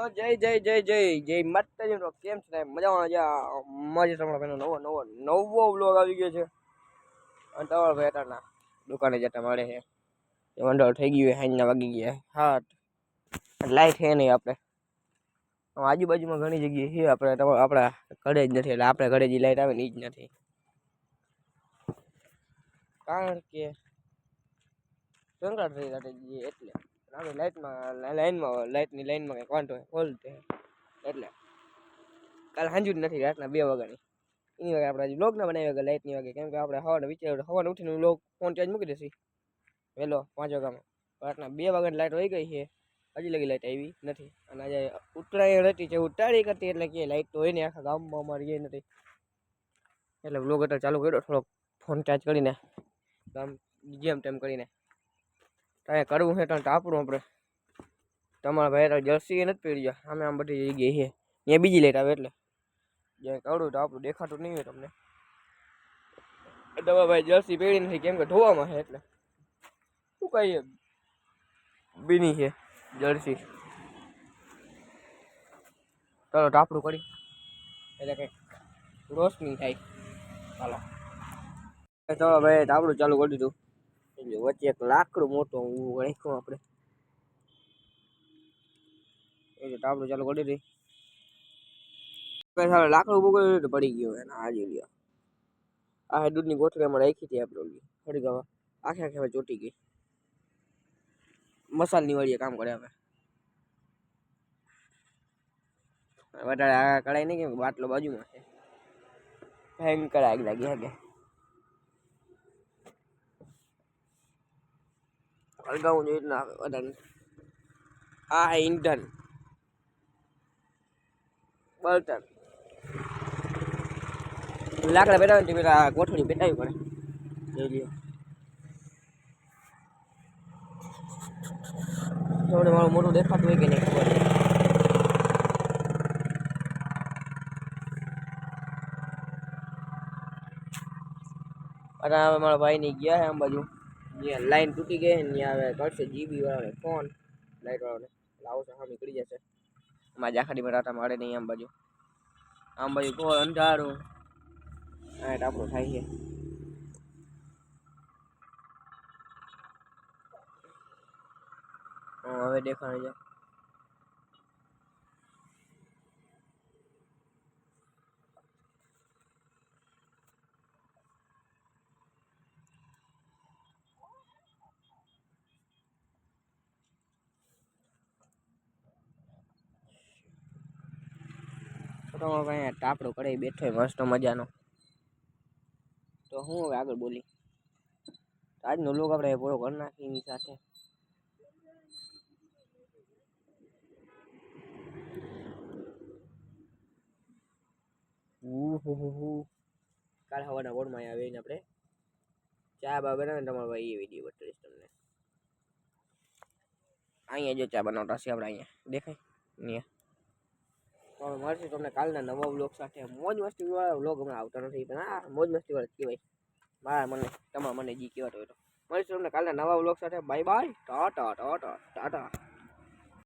તો જય જય જય જય જય માતાજી નો કેમ છે ને મજામાં? મજા મજા તમારા ભાઈનો નવો નવો નવો વ્લોગ આવી ગયો છે. અને તમારા ભાઈ અત્યારના દુકાને જતા મળે છે. એ મંડળ થઈ ગયું હાંજના વાગી ગયા હા લાઈટ છે નહીં આપણે. આજુબાજુમાં ઘણી જગ્યાએ છે, આપણે આપણા ઘરે જ નથી, એટલે આપણે ઘરે જે લાઈટ આવે ને એ જ નથી. કારણ કે સંકટ થઈ જઈએ એટલે. આપણે લાઇટમાં લાઈનમાં લાઇટની લાઇનમાં કંઈક વાંધો હોય ફોલ્ટ છે એટલે, કાલ સાંજુ જ નથી, રાતના બે વાગ્યાની. એની વાગે આપણે બ્લોગ ના બનાવી વાગે લાઇટની વાગે કેમ કે આપણે હવાને વિચાર હવાને ઉઠીને બ્લોગ ફોન ચાર્જ મૂકી દેશે. વહેલો, પાંચ વાગ્યામાં. રાતના બે વાગ્યાની લાઈટ વહી ગઈ છે. હજી લગી લાઇટ આવી નથી. અને આજે ઉત્તરાયણ હતી છે ઉતારી કરતી, એટલે કે લાઇટ તો હોય ને, આખા ગામમાં અમારી એ નથી. એટલે બ્લોગ અત્યારે ચાલુ કર્યો, થોડોક ફોન ચાર્જ કરીને આમ જેમ તેમ કરીને. કાંઈ કરવું છે તો ટાપડું આપણે. તમારા ભાઈ તો જર્સી નથી પહેરી ગયા અમે આમ બધી જગ્યાએ છે. ત્યાં બીજી લેટ આવે એટલે. જ્યાં કરડું ટાપડું દેખાતું નહીં હોય તમને. તમારા ભાઈ જર્સી પહેરી નથી કેમ કે ધોવામાં છે એટલે. શું કહીએ બીની છે, જર્સી. ચાલો ટાપડું કરી. એટલે કંઈક રોશની થાય. ચાલો ચાલો ભાઈ ટાપડું ચાલુ કરી દીધું. એટલે વચ્ચે એક લાકડું મોટું રાખ્યું આપણે. એટલે ટાપડું ચાલુ કરી દઈ લાકડું ઊભું કર્યું પડી ગયું એને હાજી લ્યો આ દૂધની ગોઠવી અમે રાખી હતી આપણે ઓલી પડી ગયા આખે આખે ચોટી ગઈ. મસાલની વાળીએ કામ કરે હવે. વધારે આ કઢાઈ નહીં કે બાટલો બાજુમાં છે. ભયંકર આગ લાગી હગે હળગાવું જોઈએ ના વધારે આ હે ઈંધણ બળતણ લાકડા પેટાવે ને પેલા ગોઠવણી પેટાવી પડે જોઈ લ્યો થોડું મારું મોટું દેખાતું હોય કે નહીં ખબર. અને હવે મારા ભાઈની ગયા છે આમ બાજુ ત્યાં લાઈન તૂટી ગઈ અહીંયા હવે કરશે જીબી વાળાને ફોન લાઈટ વાળાને લાવશે હા નીકળી જશે. અમારા જાખડીમાં રાતા મારે નહીં, આમ બાજુ. આમ બાજુ ઘોર અંધારું. આ આપણું થાય છે. હવે દેખાય છે તો કઈ ટાપડો કરે બેઠો મસ્ત મજાનો. તો હું હવે આગળ બોલી. આજનો લોક આપણે પૂરો કરી નાખી એની સાથે. કાલ હવાના વોર્ડમાં આવે એને આપણે ચા બા બનાવે તમારો ભાઈ એ વીડિયો બતાવીશ તમને. અહીંયા જો ચા બનાવતા છે આપણે અહીંયા. દેખાય? અહીંયા. હવે મળશે તમને કાલના નવા વ્લોગ સાથે. મોજ મસ્તી વાળા વ્લોગ હમણાં આવતા નથી, પણ હા, મોજ મસ્તી વાળા જ કહેવાય. મારા મને, તમારા મને જી કહેવાતો હોય તો. મળીશું તમને કાલના નવા વ્લોગ સાથે. Bye bye tata tata tata.